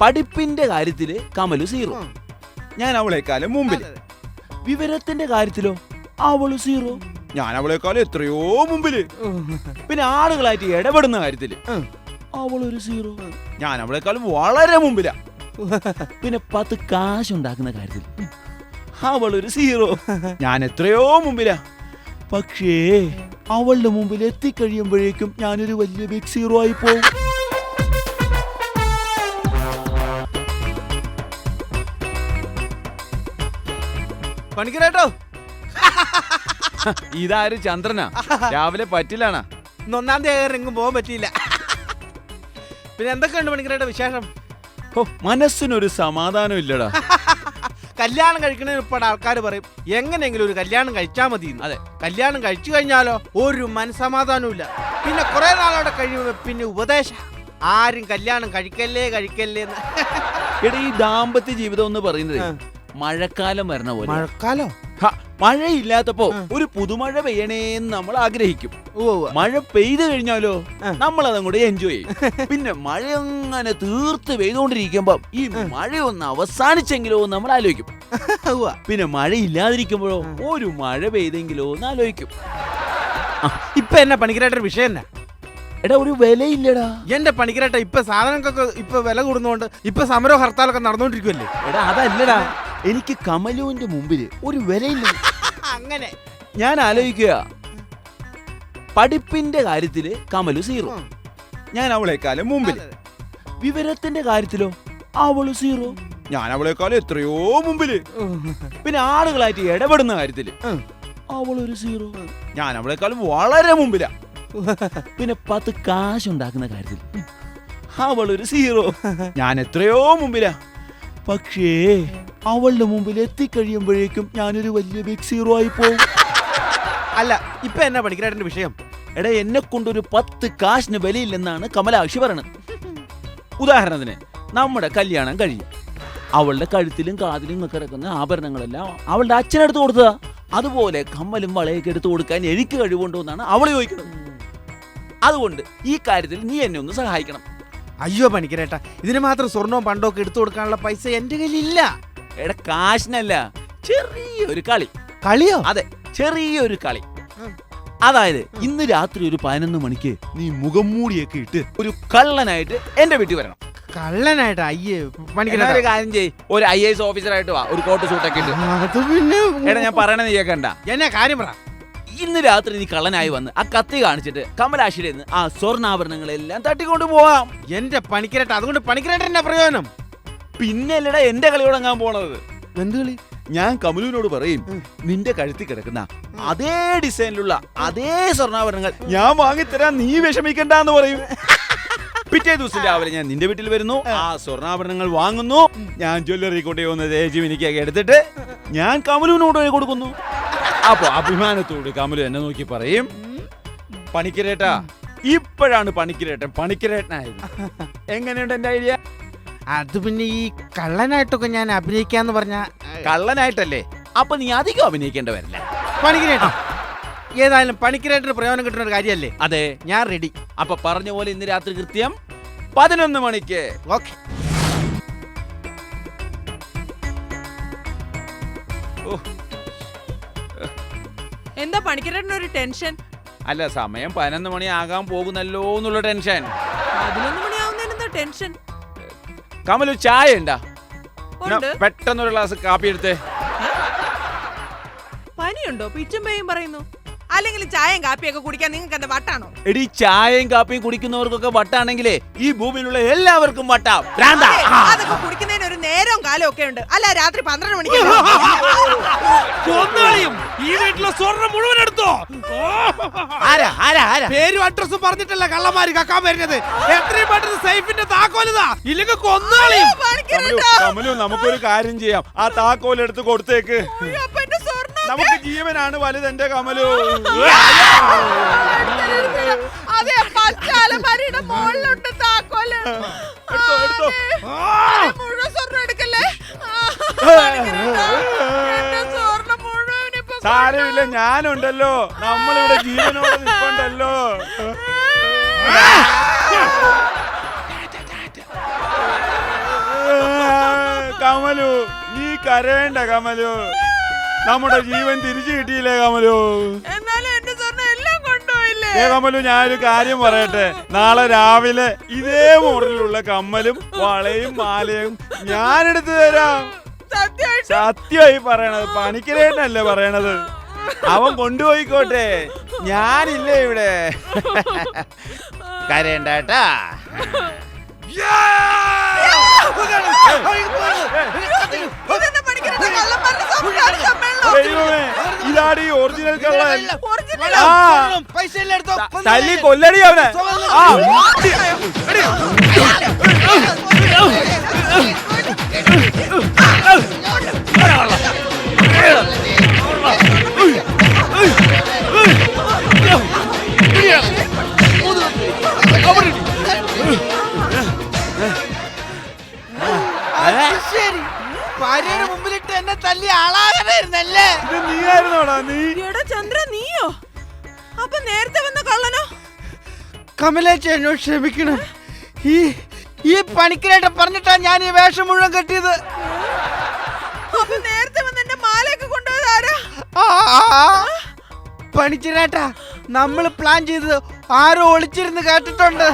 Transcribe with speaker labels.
Speaker 1: പഠിപ്പിന്റെ കാര്യത്തിൽ കമലു സീറോ. ഞാൻ അവളെക്കാളും മുമ്പിൽ വിവരത്തിന്റെ കാര്യത്തിലോ? അവൾ സീറോ. ഞാൻ അവളെക്കാളും എത്രയോ
Speaker 2: മുമ്പിൽ.
Speaker 1: പിന്നെ ആളുകളായിട്ട് ഇടപെടുന്ന
Speaker 2: കാര്യത്തിൽ.
Speaker 1: അവളൊരു സീറോ. ഞാൻ അവളെക്കാളും വളരെ മുമ്പിലാ. പിന്നെ പത്ത് കാശ് ഉണ്ടാക്കുന്ന കാര്യത്തിൽ അവളൊരു സീറോ. ഞാൻ എത്രയോ മുമ്പിലാ. പക്ഷേ അവളുടെ മുമ്പിൽ എത്തിക്കഴിയുമ്പോഴേക്കും ഞാനൊരു വലിയ ബിഗ് സീറോ ആയി പോകും.
Speaker 2: പണിക്കരേട്ടോ.
Speaker 1: ഇതാര് ചന്ദ്രനാ? രാവിലെ പറ്റില്ലാണാ?
Speaker 2: ഒന്നാം തീയതി എങ്ങും പോകാൻ പറ്റിയില്ല. പിന്നെ എന്തൊക്കെയുണ്ട് പണിക്കരേട്ട വിശേഷം?
Speaker 1: ഓ മനസ്സിനൊരു സമാധാനം ഇല്ലടാ.
Speaker 2: കല്യാണം ഉൾപ്പെടെ ആൾക്കാർ പറയും എങ്ങനെയെങ്കിലും ഒരു കല്യാണം കഴിച്ചാൽ മതി
Speaker 1: അതെ.
Speaker 2: കല്യാണം കഴിച്ചു കഴിഞ്ഞാലോ ഒരു മനസ്സമാധാനവും ഇല്ല പിന്നെ കുറെ നാളോടെ കഴിയുമ്പോ പിന്നെ ഉപദേശം. ആരും കല്യാണം കഴിക്കല്ലേ കഴിക്കല്ലേ എന്ന്
Speaker 1: എടാ ഈ ദാമ്പത്യ ജീവിതം എന്ന് പറയുന്നത്. മഴക്കാലം വരണ പോലെ.
Speaker 2: മഴക്കാലോ?
Speaker 1: ഹ, മഴയില്ലാത്തപ്പോ ഒരു പുതുമഴ പെയ്യണേന്ന് നമ്മൾ ആഗ്രഹിക്കും. മഴ പെയ്തു കഴിഞ്ഞാലോ നമ്മൾ അതങ്ങോട്ട് എൻജോയ് ചെയ്യും. പിന്നെ മഴ അങ്ങനെ തീർത്ത് പെയ്തുകൊണ്ടിരിക്കുമ്പോ ഈ മഴ ഒന്ന് അവസാനിച്ചെങ്കിലോ എന്ന് നമ്മൾ ആലോചിക്കും. പിന്നെ മഴ ഇല്ലാതിരിക്കുമ്പോഴോ ഒരു മഴ പെയ്തെങ്കിലോ എന്ന് ആലോചിക്കും.
Speaker 2: ഇപ്പൊ എന്നെ പണിക്കരായിട്ടൊരു വിഷയം എന്നാ?
Speaker 1: എടാ ഒരു വിലയില്ലടാ.
Speaker 2: എന്റെ പണിക്കരേട്ട ഇപ്പൊ സാധനങ്ങൾക്കൊക്കെ ഇപ്പൊ വില കൂടുന്നോണ്ട് ഇപ്പൊ സമരവും ഹർത്താലൊക്കെ നടന്നുകൊണ്ടിരിക്കുമല്ലേ
Speaker 1: എടാ അതല്ലടാ. എനിക്ക് കമലുവിന്റെ മുമ്പിൽ ഒരു വിലയില്ല
Speaker 2: അങ്ങനെ.
Speaker 1: ഞാൻ ആലോചിക്കുക. പഠിപ്പിന്റെ കാര്യത്തിൽ കമലു സീറോ. ഞാൻ അവളെക്കാളും മുമ്പിൽ വിവരത്തിന്റെ കാര്യത്തിലോ? അവൾ സീറോ. ഞാൻ അവളെക്കാളും എത്രയോ മുമ്പിൽ. പിന്നെ ആളുകളായിട്ട് ഇടപെടുന്ന
Speaker 2: കാര്യത്തിൽ.
Speaker 1: അവളൊരു സീറോ. ഞാൻ അവളെക്കാളും വളരെ മുമ്പിലാ. പിന്നെ പത്ത് കാശ് ഉണ്ടാക്കുന്ന കാര്യത്തിൽ അവളൊരു സീറോ. ഞാൻ എത്രയോ മുമ്പിലാ. പക്ഷേ അവളുടെ മുമ്പിൽ എത്തിക്കഴിയുമ്പോഴേക്കും ഞാനൊരു വലിയ ബിഗ് സീറോ ആയി പോകും.
Speaker 2: അല്ല ഇപ്പൊ എന്നാ പണിക്കരേട്ടന്റെ വിഷയം?
Speaker 1: എടാ എന്നെ കൊണ്ടൊരു പത്ത് കാശിന് വിലയില്ലെന്നാണ് കമലാക്ഷി പറയണത്. ഉദാഹരണത്തിന് നമ്മുടെ കല്യാണം കഴിയും അവളുടെ കഴുത്തിലും കാതിലും ഒക്കെ കിടക്കുന്ന ആഭരണങ്ങളെല്ലാം അവളുടെ അച്ഛനെടുത്ത് കൊടുത്തതാ. അതുപോലെ കമ്മലും വളയൊക്കെ എടുത്തു കൊടുക്കാൻ എനിക്ക് കഴിവുണ്ടോ എന്നാണ് അവൾ ചോദിക്കുന്നത്. അതുകൊണ്ട് ഈ കാര്യത്തിൽ നീ എന്നെ ഒന്ന് സഹായിക്കണം.
Speaker 2: അയ്യോ പണിക്കരേട്ടാ ഇതിന് മാത്രം സ്വർണവും പണ്ടൊക്കെ എടുത്തു കൊടുക്കാനുള്ള പൈസ എന്റെ കയ്യിലില്ല.
Speaker 1: എടാ കാശിനല്ല ചെറിയൊരു കളി.
Speaker 2: കളിയോ?
Speaker 1: അതെ ചെറിയൊരു കളി. അതായത് ഇന്ന് രാത്രി ഒരു പതിനൊന്ന് മണിക്ക് നീ മുഖം മൂടിയൊക്കെ ഇട്ട് ഒരു കള്ളനായിട്ട് എന്റെ വീട്ടിൽ വരണം.
Speaker 2: കള്ളനായിട്ട് അയ്യേ
Speaker 1: എന്നാ ഒരു
Speaker 2: പണിക്കരേട്ട
Speaker 1: കാര്യം ചെയ് ഒരു ഐ എസ് ഓഫീസറായിട്ട് വാ ഒരു കോട്ട് സൂട്ടൊക്കെ ഇട്ട്.
Speaker 2: അത് പിന്നെ
Speaker 1: എടാ ഞാൻ പറയണത് കേൾക്കണ്ട
Speaker 2: എന്നാ കാര്യം പറ.
Speaker 1: ഇന്ന് രാത്രി നീ കള്ളനായി വന്ന് ആ കത്തി കാണിച്ചിട്ട് കമലാശിയുടെ നിന്ന് ആ സ്വർണാഭരണങ്ങളെല്ലാം തട്ടിക്കൊണ്ട് പോവാം.
Speaker 2: എന്റെ പണിക്കരട്ട അതുകൊണ്ട് പണിക്കരേട്ടന്റെ പ്രയോജനം?
Speaker 1: പിന്നെ അല്ലടാ എന്റെ കളി തുടങ്ങാൻ പോണത്.
Speaker 2: എന്ത് കളി?
Speaker 1: ഞാൻ കമലുവിനോട് പറയും നിന്റെ കഴുത്തി കിടക്കുന്ന അതേ ഡിസൈനിലുള്ള അതേ സ്വർണാഭരണങ്ങൾ ഞാൻ വാങ്ങിത്തരാൻ നീ വിഷമിക്കണ്ടെന്ന് പറയും. പിറ്റേ ദിവസം രാവിലെ ഞാൻ നിന്റെ വീട്ടിൽ വരുന്നു ആ. സ്വർണാഭരണങ്ങൾ വാങ്ങുന്നു ഞാൻ ജ്വല്ലറി കൊണ്ടു പോകുന്ന തേജ് എനിക്കൊക്കെ എടുത്തിട്ട് ഞാൻ കമലുവിനോട് കൊടുക്കുന്നു. അപ്പൊ അഭിമാനത്തോട് കമലു എന്നെ നോക്കി പറയും പണിക്കരേട്ടാ ഇപ്പോഴാണ് പണിക്കരേട്ടൻ പണിക്കരേട്ടനായത്. എങ്ങനെയുണ്ട് എന്റെ ഐഡിയ?
Speaker 2: അത് പിന്നെ ഈ കള്ളനായിട്ടൊക്കെ ഞാൻ അഭിനയിക്കാന്ന് പറഞ്ഞ
Speaker 1: കള്ളനായിട്ടല്ലേ? അപ്പൊ നീ അധികം അഭിനയിക്കേണ്ട വരില്ല
Speaker 2: പണിക്കരേട്ട. ഏതായാലും പണിക്കരേട്ടന് പ്രയോജനം കിട്ടുന്ന ഒരു കാര്യമല്ലേ?
Speaker 1: അതെ.
Speaker 2: ഞാൻ റെഡി
Speaker 1: അപ്പൊ പറഞ്ഞ പോലെ ഇന്ന് രാത്രി കൃത്യം പതിനൊന്ന് മണിക്ക്.
Speaker 2: ഓക്കെ.
Speaker 3: എന്താ പണിക്കരേട്ടന് ഒരു ടെൻഷൻ?
Speaker 1: അല്ല സമയം പതിനൊന്ന് മണി ആകാൻ പോകുന്നല്ലോ എന്നുള്ള ടെൻഷൻ.
Speaker 3: പതിനൊന്ന് മണി എന്താ ടെൻഷൻ?
Speaker 1: കമലു ചായ ഉണ്ടാ.
Speaker 3: ഉണ്ട്
Speaker 1: പെട്ടെന്ന് ഗ്ലാസ് കാപ്പി എടുത്തേ.
Speaker 3: പനിയുണ്ടോ? പിച്ചും പേയും പറയുന്നു. അല്ലെങ്കിൽ ചായയും കാപ്പിയൊക്കെ കുടിക്കാൻ നിങ്ങൾക്ക് എന്താ വട്ടാണോ?
Speaker 1: എടി ചായയും കാപ്പിയും കുടിക്കുന്നവർക്കൊക്കെ വട്ടാണെങ്കിലേ ഈ ഭൂമിയിലുള്ള എല്ലാവർക്കും വട്ടാ. ഭ്രാന്താ.
Speaker 3: അതെ,
Speaker 1: ആ.
Speaker 3: അതൊക്കെ കുടിക്കുന്നതിന് ഒരു നേരവും കാലവും ഒക്കെ ഉണ്ട്. അല്ല രാത്രി പന്ത്രണ്ട് മണിക്ക്
Speaker 2: ഈ വീട്ടിലെ സ്വർണം മുഴുവൻ എടുത്തോ.
Speaker 1: ആരാ? ആരാ? ആരാ?
Speaker 2: പേരും അഡ്രസ്സും പറഞ്ഞിട്ടല്ല കള്ളന്മാര് കക്കാൻ വരുന്നത്. എത്രയും പെട്ടെന്ന് സേഫിന്റെ താക്കോലിതാ. ഇല്ലെങ്കിൽ കൊന്നാളിയും.
Speaker 1: കമലു നമുക്കൊരു കാര്യം ചെയ്യാം. ആ താക്കോൽ എടുത്ത് കൊടുത്തേക്ക്. നമുക്ക് ജീവനാണ് വലുത് എന്റെ കമലു.
Speaker 3: അതെ പച്ചാലമരിയുടെ മുകളിലുണ്ട് താക്കോൽ.
Speaker 1: എടുത്തോ, എടുത്തോ.
Speaker 3: മുഴുവൻ സ്വർണം എടുക്കല്ലേ?
Speaker 1: സാരമില്ല ഞാനുണ്ടല്ലോ. നമ്മളിവിടെ ജീവനോടെ നിൽപ്പുണ്ടല്ലോ. കമലു നീ കരയണ്ട കമലു. നമ്മുടെ ജീവൻ തിരിച്ചു കിട്ടിയില്ലേ കമലു? കമലു ഞാനൊരു കാര്യം പറയട്ടെ. നാളെ രാവിലെ ഇതേ മോഡലിലുള്ള കമ്മലും വളയും മാലയും ഞാനെടുത്തു തരാം.
Speaker 3: സത്യമായിട്ട്
Speaker 1: സത്യമായി പറയണത്. പണിക്കരേട്ടനല്ലേ പറയണത്. അവൻ കൊണ്ടുപോയിക്കോട്ടെ. ഞാനില്ലേ ഇവിടെ. കരയണ്ടാട്ടാ. ഇതാണ് ഈ ഒറിജിനൽ കള്ളൻ.
Speaker 2: പൈസ
Speaker 1: തല്ലി കൊല്ലടി അവനെ. ആ.
Speaker 2: ശരി. ഭാര്യയുടെ മുമ്പിലിട്ട് എന്നെ തല്ലി ആളാകാനായിരുന്നല്ലേ?
Speaker 1: ഇത് നീയായിരുന്നോടാ നീ?
Speaker 3: എടാ ചന്ദ്ര നീയോ? അപ്പൊ നേരത്തെ വന്ന കള്ളനോ?
Speaker 2: കമലേച്ച എന്നോട് ക്ഷമിക്കണം. ഈ ഈ പണിക്കരായിട്ട് പറഞ്ഞിട്ടാ ഞാൻ ഈ വേഷം മുഴുവൻ കെട്ടിയത്. പണിച്ചേട്ടാ നമ്മൾ പ്ലാൻ ചെയ്തത് ആരോ ഒളിച്ചിരുന്ന് കേട്ടിട്ടുണ്ട്?